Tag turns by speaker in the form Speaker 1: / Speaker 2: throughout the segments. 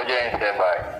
Speaker 1: Roger, stand by.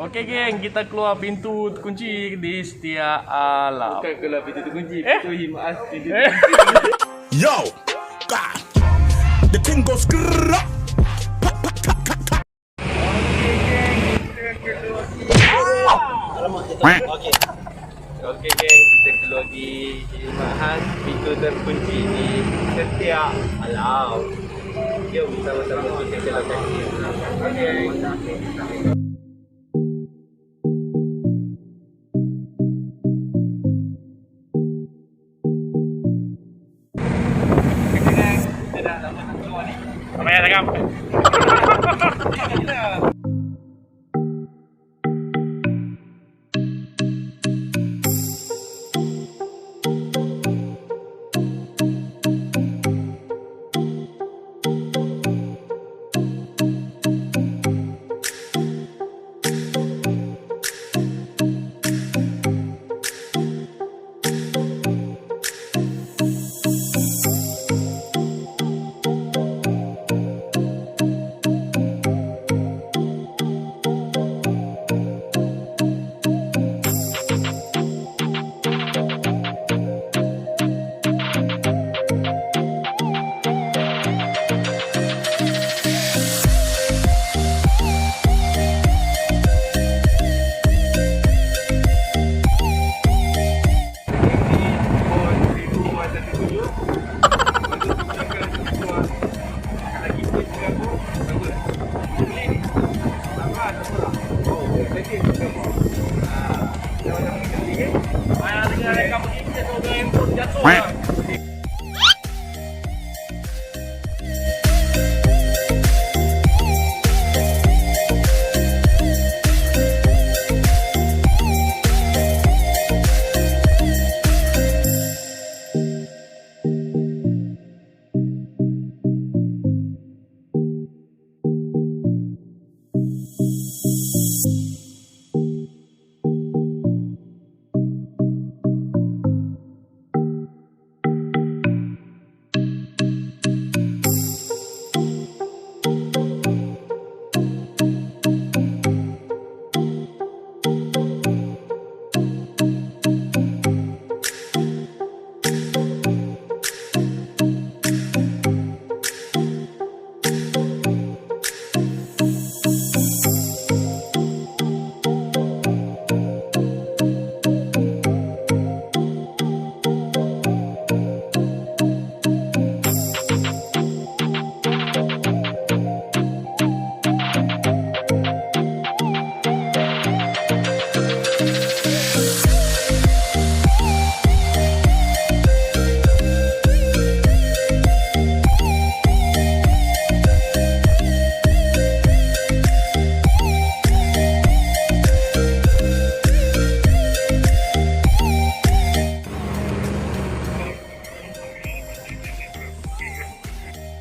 Speaker 2: Okey geng, kita keluar pintu kunci di setiap alam.
Speaker 3: Bukan kalau pintu tu kunci,
Speaker 2: Eh?
Speaker 3: pintu himas, pintu tu
Speaker 2: Eh?
Speaker 4: Yo, God. The thing goes grrrr.
Speaker 3: Okey geng, kita keluar di himahan pintu terkunci di setiap alam. Jom sama-sama kita ke lokasi. Okey.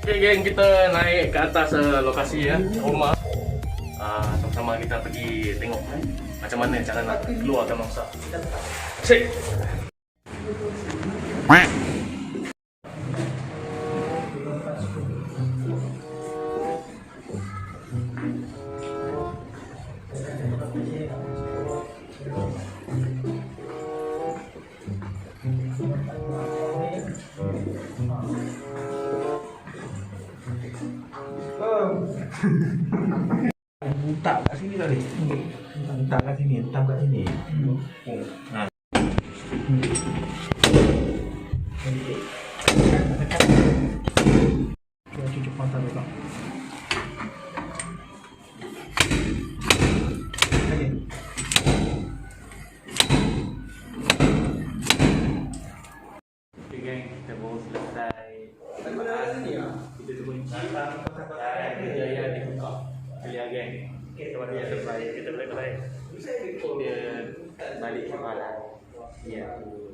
Speaker 2: Okey geng, kita naik ke atas uh, lokasi ya, rumah. Ah, sama-sama kita pergi tengok eh, macam mana cara nak keluarkan mangsa. Cik.
Speaker 5: Buta kat sini kali. Buta kat sini, hitam kat sini. Hmm. Oh. Ha.
Speaker 3: Hmm. Dibuka. Clear geng.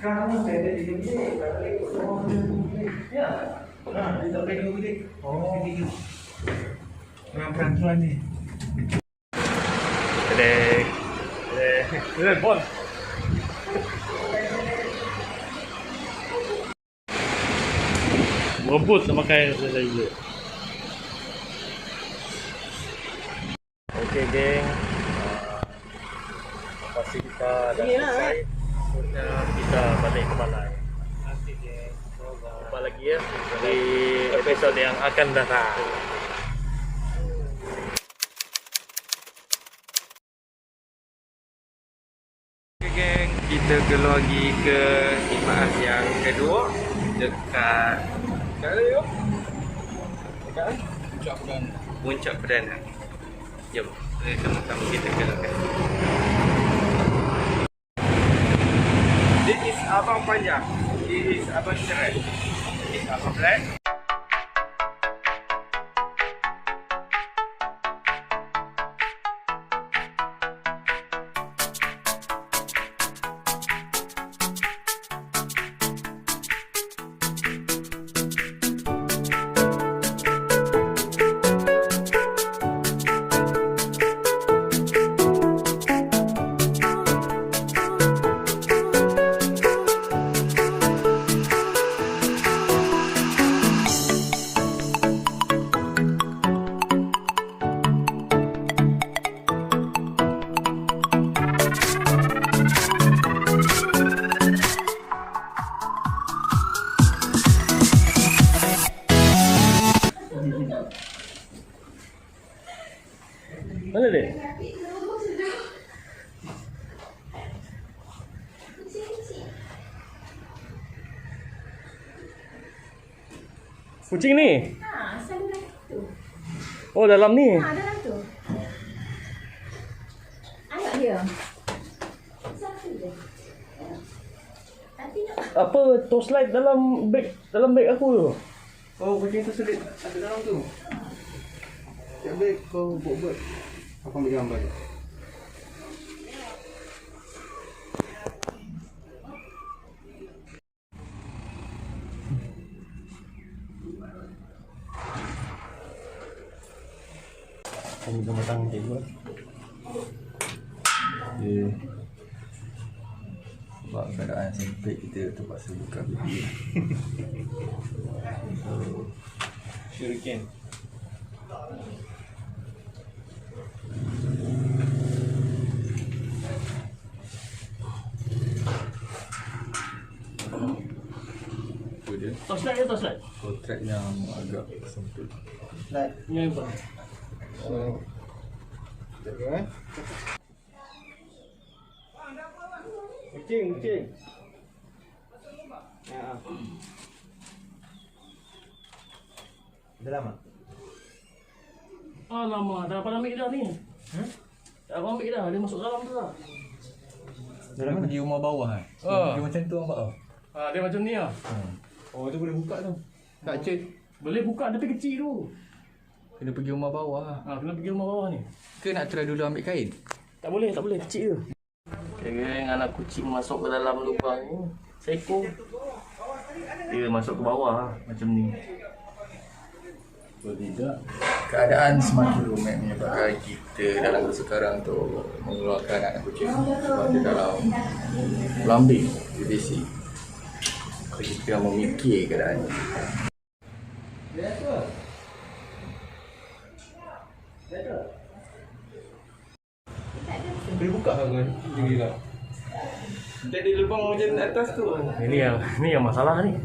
Speaker 3: Kita boleh terbaik. Kita boleh baik. Dia balik ke malam. Ya.
Speaker 5: Ah, dia tak boleh dua bilik. Oh. Tiga. Memang peraturan ni.
Speaker 2: Kedek. Kedek. Rebut nak pakai saya juga. Okey geng. Pasti kita dah selesai. Saatnya kita balik ke balai. Jumpa lagi ya di episod yang akan datang.
Speaker 3: Okay, geng, kita keluar pergi ke Imaah yang kedua dekat dekat mana yuk? Dekat mana? Puncak Perdana. Puncak Perdana. Jom, kita sama-sama kita keluarkan. This is Abang Panjang. This is Abang Cerai. This is Abang Black.
Speaker 2: Mana dia? Kucing ni?
Speaker 1: Ha, saluran tu.
Speaker 2: Oh dalam ni.
Speaker 1: Ha, dalam tu. Anak dia. Satu je. Tapi nak
Speaker 2: Apa torchlight dalam beg dalam beg aku tu?
Speaker 5: Oh, kucing tu sulit ada dalam tu. Siap baik kau buat-buat. Apa ambil gambar dia?
Speaker 2: Ini gambar tangan dia juga.
Speaker 5: Dia sebab keadaan sempit kita terpaksa buka video.
Speaker 3: Shuriken.
Speaker 5: Apa dia?
Speaker 2: Torchlight ya torchlight.
Speaker 5: Kontrak yang agak sempit.
Speaker 2: Yang apa?
Speaker 5: So, jaga eh.
Speaker 3: Kucing, kucing. Ya.
Speaker 5: Dalam ah.
Speaker 2: Alamak, dah apa ambil dah ni? Hmm? Dah apa ambil dah? Dia masuk dalam tu lah.
Speaker 5: Dalam pergi rumah bawah eh.
Speaker 2: Ah.
Speaker 5: Pergi macam tu nampak tau.
Speaker 2: Ha, dia macam ni lah.
Speaker 5: Oh, tu boleh buka tu. Tak cek.
Speaker 2: Boleh buka tapi kecil tu.
Speaker 5: Kena pergi rumah bawah lah.
Speaker 2: Ha, kena pergi rumah bawah ni.
Speaker 5: Ke nak try dulu ambil kain?
Speaker 2: Tak boleh, tak boleh. Kecil je. Okay, geng, anak kucing masuk ke dalam lubang ni. Seekor. Dia masuk ke bawah lah. Macam ni.
Speaker 5: Kalau tidak Keadaan semakin rumit menyebabkan kita dalam sekarang tu mengeluarkan anak kucing daripada dalam lambing BBC. Kita memikir keadaan ni.
Speaker 3: Boleh buka kan? Tinggi? Tak ada lubang macam atas tu.
Speaker 2: Ini yang, ni yang masalah ni.